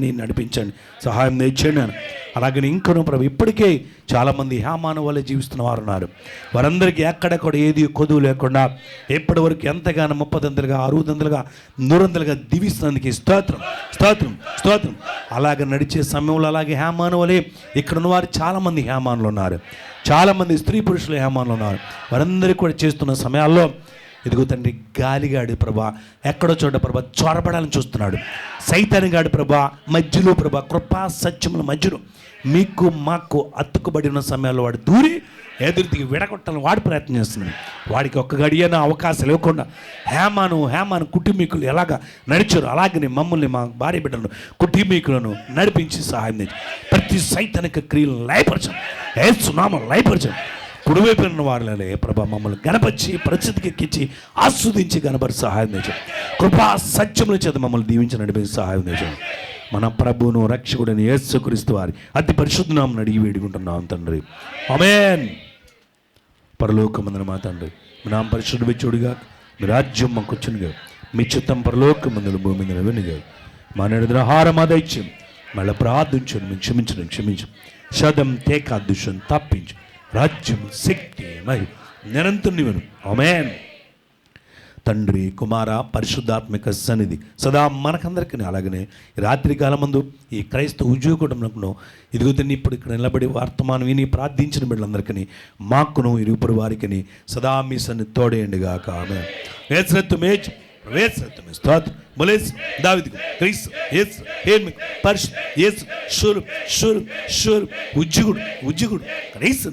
నేను నడిపించండి. సహాయం తెచ్చండి అని అలాగే ఇంకనూ ప్రభు ఇప్పటికే చాలామంది హేమాను వల్ల జీవిస్తున్న వారు ఉన్నారు. వారందరికీ ఎక్కడెక్కడ ఏది కొదువు లేకుండా ఎప్పటి వరకు ఎంతగానో ముప్పదంతలుగా అరుదంతలుగా నూరంతలుగా దీవిస్తున్నందుకు స్తోత్రం స్తోత్రం స్తోత్రం. అలాగ నడిచే సమయంలో అలాగే హేమాను వలె ఇక్కడ ఉన్నవారు చాలామంది హేమానులు ఉన్నారు. చాలామంది స్త్రీ పురుషులు హేమానులు ఉన్నారు. వారందరికీ కూడా చేస్తున్న సమయాల్లో ఇదిగో తండ్రి గాలిగాడు ప్రభా ఎక్కడో చోట ప్రభా చొరబడాలని చూస్తున్నాడు. సైతానిగాడు ప్రభా మధ్యలో ప్రభా కృపా సత్యముల మధ్యలో మీకు మాకు అతుకుబడి ఉన్న సమయాల్లో వాడు దూరి ఎదురుదికి విడగొట్టాలని వాడు ప్రయత్నం చేస్తున్నాడు. వాడికి ఒక్క గడియన అవకాశం లేకుండా హేమాను హేమాను కుటుంబీకులు ఎలాగ నడిచారు అలాగనే మమ్మల్ని మా భార్య బిడ్డలను కుటుంబీకులను నడిపించి సహాయం చేయండి. ప్రతి సైతానిక క్రియలను లయపరచం ఏసునామం లయపరచం కుడివైపు ఉన్న వారిలోనే ప్రభా మమ్మల్ని గణపరిచి పరిస్థితికి ఎక్కించి ఆస్వాదించి గణపరి సహాయం చేశాం కృపా సత్యముల చేత మమ్మల్ని దీవించి నడిపించి సహాయం తెచ్చాం మన ప్రభువును రక్షకుడని యేసుక్రీస్తు వారి అతి పరిశుద్ధనామం అడిగి వేడుకుంటున్నాం తండ్రి. అమేన్ పరలోకమందున మా తండ్రి నా పరిశుద్ధ వెచ్చుడుగా మీ రాజ్యం మాకు వచ్చినగా మీ చిత్తం పరలోకమందుల భూమి మీద వినిగా మా నడిదిన ఆహారం ఆదైత్యం మళ్ళీ ప్రార్థించను మేము క్షమించడం క్షమించు శదం తేకా దుష్యం తప్పించు. రాజ్యం శక్తి మరి నిరంతరం నీవను అమేన్ తండ్రి కుమార పరిశుద్ధాత్మిక సన్నిధి సదా మనకందరికీ అలాగనే రాత్రి కాలమందు ఈ క్రైస్తవ ఉద్యోగ కుటుంబంలో ఇదిగో ఇప్పుడు ఇక్కడ నిలబడి వర్తమానం విని ప్రార్థించిన బిడ్డలందరికీ మాకును ఇరుపురు వారికి సదా మీ సన్ని తోడేయండిగా ఆమె వేసరత్తు మేజ్ స్తోత్రం బొలేస్ దావిదికు క్రీస్తు యేసు హేమి పరిశు యేసు షూరు షూరు షూరు ఉజ్జిగుడు ఉజ్జిగుడు క్రీస్తు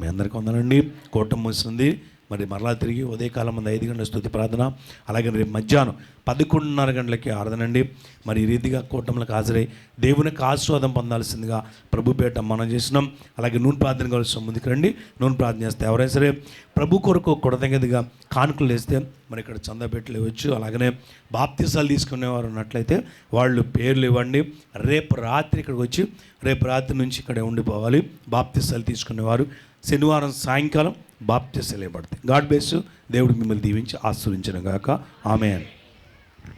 మీ అందరికీ ఉందనండి కూటమి మూసింది మరి మరలా తిరిగి ఉదయకాలం మంది ఐదు గంటల స్థుతి ప్రార్థన అలాగే రేపు మధ్యాహ్నం పదకొండున్నర గంటలకి ఆరాధనండి. మరి ఈ రీతిగా కూటములకు హాజరై దేవునికి ఆస్వాదం పొందాల్సిందిగా ప్రభుపేట మనం చేసినాం అలాగే నూనె ప్రార్థన కావాల్సిన ముందుకు రండి. నూనె ప్రార్థన చేస్తే ఎవరైనా సరే ప్రభు కొరకు కొడతగదిగా కానుకలు వేస్తే మరి ఇక్కడ చందాపెట్టలు ఇవ్వచ్చు. అలాగనే బాప్తీసాలు తీసుకునేవారు ఉన్నట్లయితే వాళ్ళు పేర్లు ఇవ్వండి. రేపు రాత్రి ఇక్కడికి వచ్చి రేపు రాత్రి నుంచి ఇక్కడే ఉండిపోవాలి. బాప్తీసాలు తీసుకునేవారు. శనివారం సాయంకాలం బాప్తీసాలు ఇవ్వబడతాయి గాడ్ బేస్ దేవుడు మిమ్మల్ని దీవించి ఆశ్రయించిన గాక. ఆమె